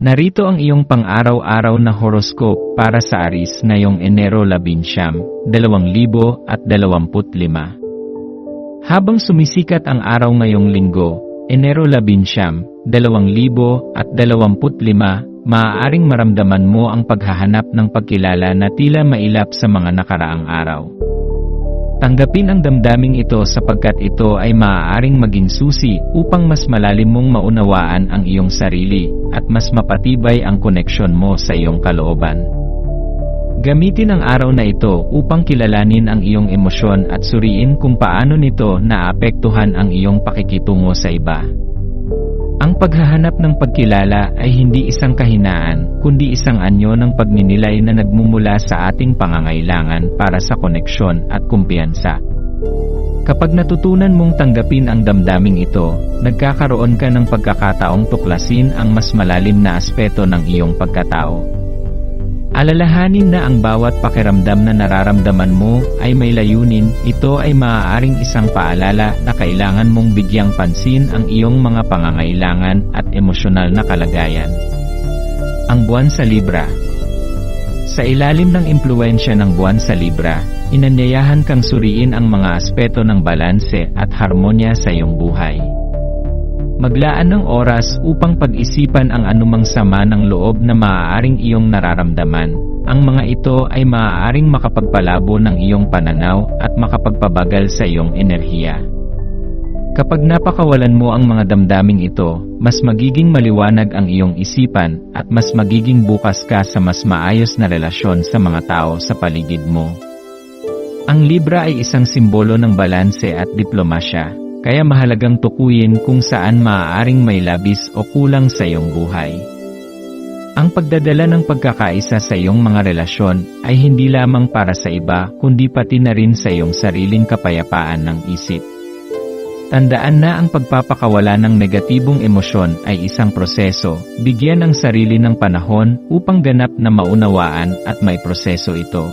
Narito ang iyong pang-araw-araw na horoscope para sa Aris na yung Enero 11, 2025. Habang sumisikat ang araw ngayong linggo, Enero 11, 2025, maaaring maramdaman mo ang paghahanap ng pagkilala na tila mailap sa mga nakaraang araw. Tanggapin ang damdaming ito sapagkat ito ay maaaring maging susi upang mas malalim mong maunawaan ang iyong sarili at mas mapatibay ang koneksyon mo sa iyong kalooban. Gamitin ang araw na ito upang kilalanin ang iyong emosyon at suriin kung paano nito naapektuhan ang iyong pakikitungo sa iba. Ang paghahanap ng pagkilala ay hindi isang kahinaan, kundi isang anyo ng pagninilay na nagmumula sa ating pangangailangan para sa koneksyon at kumpiyansa. Kapag natutunan mong tanggapin ang damdaming ito, nagkakaroon ka ng pagkakataong tuklasin ang mas malalim na aspeto ng iyong pagkatao. Alalahanin na ang bawat pakiramdam na nararamdaman mo ay may layunin, ito ay maaaring isang paalala na kailangan mong bigyang pansin ang iyong mga pangangailangan at emosyonal na kalagayan. Ang buwan sa Libra Sa ilalim ng impluensya ng buwan sa Libra, inanyayahan kang suriin ang mga aspeto ng balanse at harmonya sa iyong buhay. Maglaan ng oras upang pag-isipan ang anumang sama ng loob na maaaring iyong nararamdaman. Ang mga ito ay maaaring makapagpalabo ng iyong pananaw at makapagpabagal sa iyong enerhiya. Kapag napakawalan mo ang mga damdaming ito, mas magiging maliwanag ang iyong isipan at mas magiging bukas ka sa mas maayos na relasyon sa mga tao sa paligid mo. Ang Libra ay isang simbolo ng balanse at diplomasya, kaya mahalagang tukuyin kung saan maaaring may labis o kulang sa iyong buhay. Ang pagdadala ng pagkakaisa sa iyong mga relasyon ay hindi lamang para sa iba kundi pati na rin sa iyong sariling kapayapaan ng isip. Tandaan na ang pagpapakawala ng negatibong emosyon ay isang proseso, bigyan ang sarili ng panahon upang ganap na maunawaan at may proseso ito.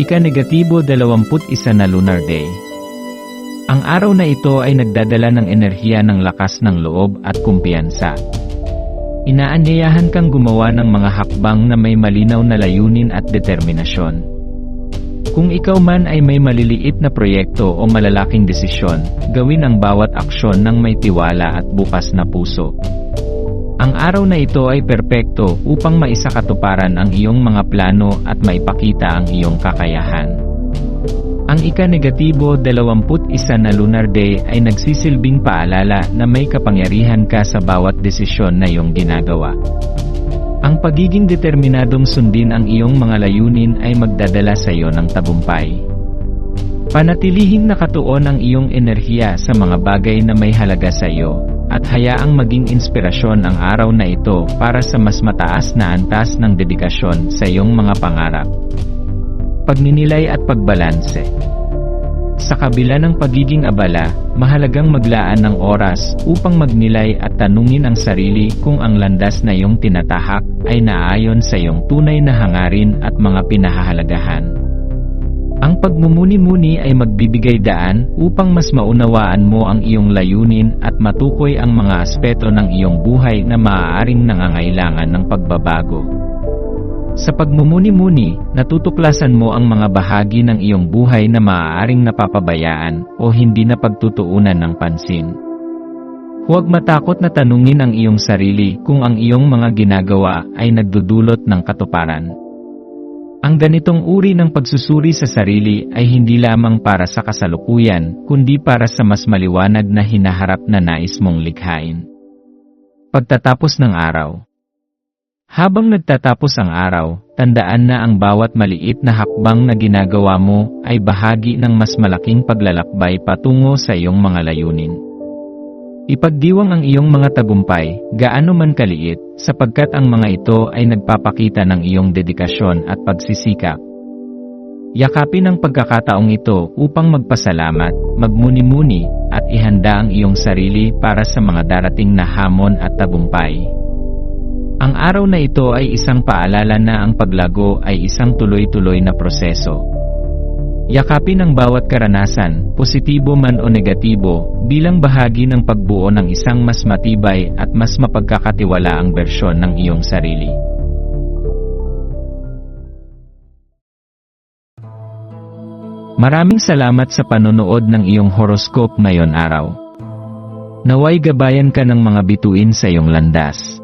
Ika-negatibo 21 na Lunar Day ang araw na ito ay nagdadala ng enerhiya ng lakas ng loob at kumpiyansa. Inaanyayahan kang gumawa ng mga hakbang na may malinaw na layunin at determinasyon. Kung ikaw man ay may maliliit na proyekto o malalaking desisyon, gawin ang bawat aksyon ng may tiwala at bukas na puso. Ang araw na ito ay perpekto upang maisakatuparan ang iyong mga plano at maipakita ang iyong kakayahan. Ang ika-negatibo 21 na lunar day ay nagsisilbing paalala na may kapangyarihan ka sa bawat desisyon na iyong ginagawa. Ang pagiging determinadong sundin ang iyong mga layunin ay magdadala sa iyo ng tagumpay. Panatilihing nakatuon ang iyong enerhiya sa mga bagay na may halaga sa iyo, at hayaang maging inspirasyon ang araw na ito para sa mas mataas na antas ng dedikasyon sa iyong mga pangarap. Pagninilay at pagbalanse Sa kabila ng pagiging abala, mahalagang maglaan ng oras upang magnilay at tanungin ang sarili kung ang landas na iyong tinatahak ay naayon sa iyong tunay na hangarin at mga pinahahalagahan. Ang pagmumuni-muni ay magbibigay daan upang mas maunawaan mo ang iyong layunin at matukoy ang mga aspeto ng iyong buhay na maaaring nangangailangan ng pagbabago. Sa pagmumuni-muni, natutuklasan mo ang mga bahagi ng iyong buhay na maaaring napapabayaan o hindi na pagtutuunan ng pansin. Huwag matakot na tanungin ang iyong sarili kung ang iyong mga ginagawa ay nagdudulot ng katuparan. Ang ganitong uri ng pagsusuri sa sarili ay hindi lamang para sa kasalukuyan, kundi para sa mas maliwanag na hinaharap na nais mong likhain. Pagtatapos ng araw habang nagtatapos ang araw, tandaan na ang bawat maliit na hakbang na ginagawa mo ay bahagi ng mas malaking paglalakbay patungo sa iyong mga layunin. Ipagdiwang ang iyong mga tagumpay, gaano man kaliit, sapagkat ang mga ito ay nagpapakita ng iyong dedikasyon at pagsisikap. Yakapin ang pagkakataong ito upang magpasalamat, magmuni-muni, at ihanda ang iyong sarili para sa mga darating na hamon at tagumpay. Ang araw na ito ay isang paalala na ang paglago ay isang tuloy-tuloy na proseso. Yakapin ang bawat karanasan, positibo man o negatibo, bilang bahagi ng pagbuo ng isang mas matibay at mas mapagkakatiwalaang bersyon ng iyong sarili. Maraming salamat sa panonood ng iyong horoscope ngayon araw. Naway gabayan ka ng mga bituin sa iyong landas.